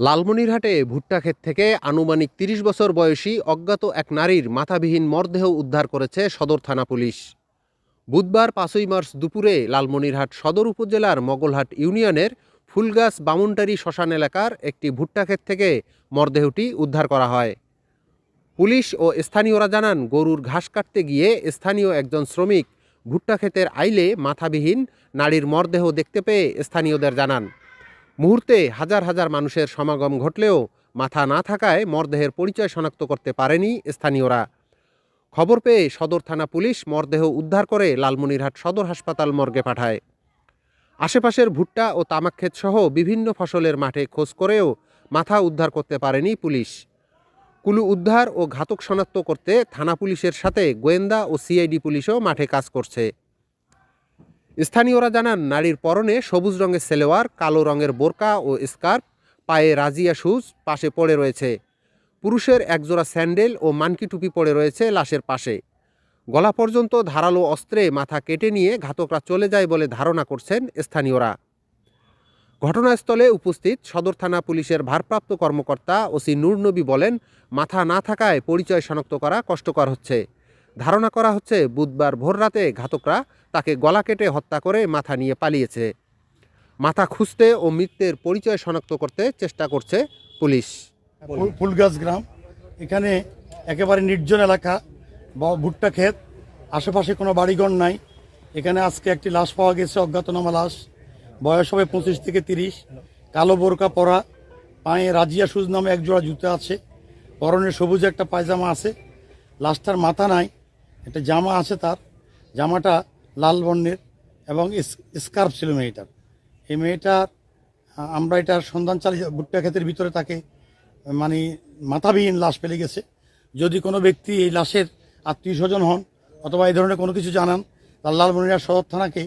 লালমনিরহাটে ভুট্টা ক্ষেত থেকে আনুমানিক তিরিশ বছর বয়সী অজ্ঞাত এক নারীর মাথাবিহীন মরদেহ উদ্ধার করেছে সদর থানা পুলিশ। বুধবার পাঁচই মার্চ দুপুরে লালমনিরহাট সদর উপজেলার মগলহাট ইউনিয়নের ফুলগাছ বামুনটারি শ্মশান এলাকার একটি ভুট্টা ক্ষেত থেকে মরদেহটি উদ্ধার করা হয়। পুলিশ ও স্থানীয়রা জানান, গরুর ঘাস কাটতে গিয়ে স্থানীয় একজন শ্রমিক ভুট্টা ক্ষেতের আইলে মাথাবিহীন নারীর মরদেহ দেখতে পেয়ে স্থানীয়দের জানান। মুহূর্তে হাজার হাজার মানুষের সমাগম ঘটলেও মাথা না থাকায় মরদেহের পরিচয় শনাক্ত করতে পারেনি স্থানীয়রা। খবর পেয়ে সদর থানা পুলিশ মরদেহ উদ্ধার করে লালমনিরহাট সদর হাসপাতাল মর্গে পাঠায়। আশেপাশের ভুট্টা ও তামাক ক্ষেত সহ বিভিন্ন ফসলের মাঠে খোঁজ করেও মাথা উদ্ধার করতে পারেনি পুলিশ। কুলু উদ্ধার ও ঘাতক শনাক্ত করতে থানা পুলিশের সাথে গোয়েন্দা ও সিআইডি পুলিশও মাঠে কাজ করছে। স্থানীয়রা জানান, নারীর পরনে সবুজ রঙের সেলোয়ার, কালো রঙের বোরকা ও স্কার্ফ, পায়ে রাজিয়া শুজ, পাশে পড়ে রয়েছে। পুরুষের একজোড়া স্যান্ডেল ও মানকি টুপি পড়ে রয়েছে লাশের পাশে। গলা পর্যন্ত ধারালো অস্ত্রে মাথা কেটে নিয়ে ঘাতকরা চলে যায় বলে ধারণা করছেন স্থানীয়রা। ঘটনাস্থলে উপস্থিত সদর থানা পুলিশের ভারপ্রাপ্ত কর্মকর্তা ওসি নূরনবী বলেন, মাথা না থাকায় পরিচয় শনাক্ত করা কষ্টকর হচ্ছে। ধারণা করা হচ্ছে বুধবার ভোররাতে ঘাতকরা তাকে গলা কেটে হত্যা করে মাথা নিয়ে পালিয়েছে। মাথা খুঁজতে ও মৃত্যের পরিচয় শনাক্ত করতে চেষ্টা করছে পুলিশ। ফুল- ফুলগাছ গ্রাম। এখানে একেবারে নির্জন এলাকা ভুট্টা ক্ষেত। আশেপাশে কোনো বাড়িঘর নাই। এখানে আজকে একটি লাশ পাওয়া গেছে, অজ্ঞাতনামা লাশ। বয়স হবে পঁচিশ থেকে তিরিশ। কালো বোরকা পরা। পায়ে রাজিয়া সুজ নামে একজোড়া জুতো আছে। পরনে সবুজ একটা পায়জামা আছে। লাশটার মাথা নাই। একটা জামা আছে তার। জামাটা লাল বর্ণের এবং স্কার্ফ ছিল মেয়েটার। এই মেয়েটার আমরা এটার সন্ধান চালিয়ে ভুট্টা ক্ষেতের ভিতরে তাকে মানে মাথাবিহীন লাশ পেলে গেছে। যদি কোনো ব্যক্তি এই লাশের আত্মীয় স্বজন হন অথবা এই ধরনের কোনো কিছু জানান, তার লালমনিরহাট সদর থানাকে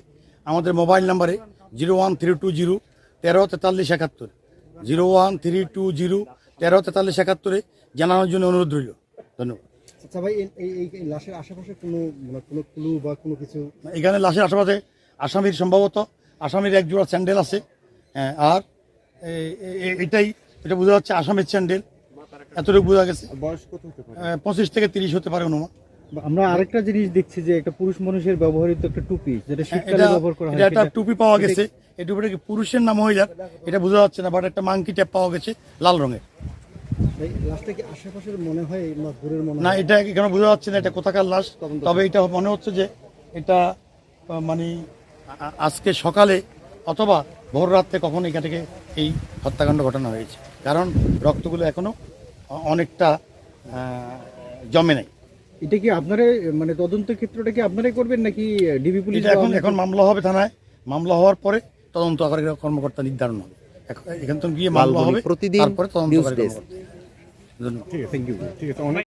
আমাদের মোবাইল নাম্বারে zero one three two zero তেরো তেতাল্লিশ একাত্তর। Zero one three two zero তেরো তেতাল্লিশ একাত্তরে জানানোর জন্য অনুরোধ রইল। ধন্যবাদ। আচ্ছা ভাই এই- লাশের আশেপাশে কোনো মানে কোনো ক্লু বা কোনো কিছু? এখানে লাশের আশেপাশে আসামির সম্ভবত আসামির এক জোড়া স্যান্ডেল আছে। হ্যাঁ, আর এটাই এটা বোঝা যাচ্ছে আসামের স্যান্ডেল এতটুকু বোঝা গেছে। বয়স কত হতে পারে? পঁচিশ থেকে তিরিশ হতে পারে অনুমান। আমরা আরেকটা জিনিস দেখছি যে একটা পুরুষ মানুষের ব্যবহৃত একটা টুপি যেটা শীতকালে ব্যবহার করা হয় এটা একটা টুপি পাওয়া গেছে। এই টুপিটা কি পুরুষের না মহিলার? এটা বোঝা যাচ্ছে না বাট একটা মাংকি ট্যাপ পাওয়া গেছে লাল রঙের। না মনে এটা এখানে বোঝা যাচ্ছে না এটা কোথাকার লাশ। তবে এটা মনে হচ্ছে যে এটা মানে আজকে সকালে অথবা ভোর রাত্রে কখন এখান থেকে এই হত্যাকাণ্ড ঘটনা হয়েছে। কারণ রক্তগুলো এখনও অনেকটা জমে নাই। এটা কি আপনারা মানে তদন্ত ক্ষেত্রটা কি আপনারাই করবেন নাকি ডিবি পুলিশ এখন এখন মামলা হবে থানায়। মামলা হওয়ার পরে তদন্তকারী কর্মকর্তা নির্ধারণ হবে। এখন- এখান থেকে গিয়ে মামলা হবে প্রতিদিন তারপরে নিউজ তদন্তকারী ডেস্ক। কর্মকর্তা ধন্যবাদ থ্যাংক ইউ ঠিক আছে অনেক